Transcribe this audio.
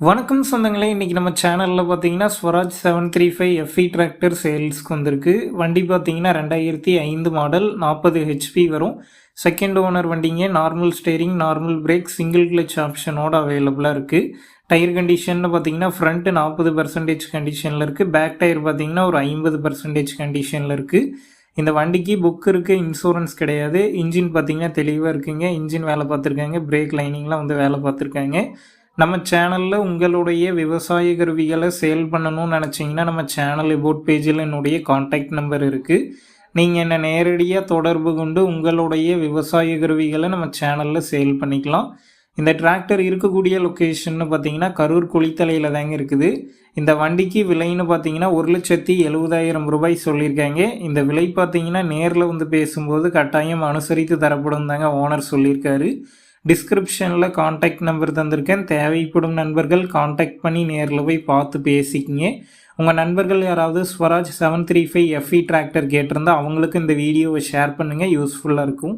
வணக்கம் சொந்தங்களே இன்றைக்கி நம்ம சேனலில் பார்த்தீங்கன்னா Swaraj seven three five FE tractor சேல்ஸ்க்கு வந்திருக்கு. வண்டி பார்த்தீங்கன்னா ரெண்டாயிரத்தி ஐந்து மாடல் நாற்பது ஹெச்பி வரும். செகண்ட் ஓனர் வண்டிங்க normal steering normal brake single clutch ஆப்ஷனோட அவைலபிளாக இருக்குது டயர் கண்டிஷன் பார்த்தீங்கன்னா ஃப்ரண்ட்டு நாற்பது பர்சன்டேஜ் கண்டிஷனில் இருக்குது பேக் டயர் பார்த்தீங்கன்னா ஒரு ஐம்பது பர்சன்டேஜ் கண்டிஷனில் இருக்குது இந்த வண்டிக்கு புக் இருக்குது இன்சூரன்ஸ் கிடையாது. இன்ஜின் பார்த்தீங்கன்னா தெளிவாக இருக்குங்க. இன்ஜின் வேலை பார்த்துருக்காங்க. பிரேக் லைனிங்லாம் வந்து வேலை பார்த்துருக்காங்க. நம்ம சேனலில் உங்களுடைய விவசாய கருவிகளை சேல் பண்ணணும்னு நினச்சிங்கன்னா நம்ம சேனல் எபோட் பேஜில் என்னுடைய காண்டாக்ட் நம்பர் இருக்குது நீங்கள் என்னை நேரடியாக தொடர்பு கொண்டு உங்களுடைய விவசாய கருவிகளை நம்ம சேனலில் சேல் பண்ணிக்கலாம். இந்த டிராக்டர் இருக்கக்கூடிய லொக்கேஷன்னு பார்த்தீங்கன்னா கரூர் குளித்தலையில் தாங்க இருக்குது. இந்த வண்டிக்கு விலைன்னு பார்த்தீங்கன்னா ஒரு லட்சத்தி எழுபதாயிரம் ரூபாய் சொல்லியிருக்காங்க. இந்த விலை பார்த்தீங்கன்னா நேரில் வந்து பேசும்போது கட்டாயம் அனுசரித்து தரப்படும் தாங்க ஓனர் சொல்லியிருக்காரு. டிஸ்கிரிப்ஷனில் காண்டாக்ட் நம்பர் தந்திருக்கேன். தேவைப்படும் நண்பர்கள் காண்டாக்ட் பண்ணி நேரில் போய் பார்த்து பேசிக்கிங்க. உங்கள் நண்பர்கள் யாராவது Swaraj seven three five FE tractor கேட்டிருந்தால் அவங்களுக்கு இந்த வீடியோவை ஷேர் பண்ணுங்கள் யூஸ்ஃபுல்லாக இருக்கும்.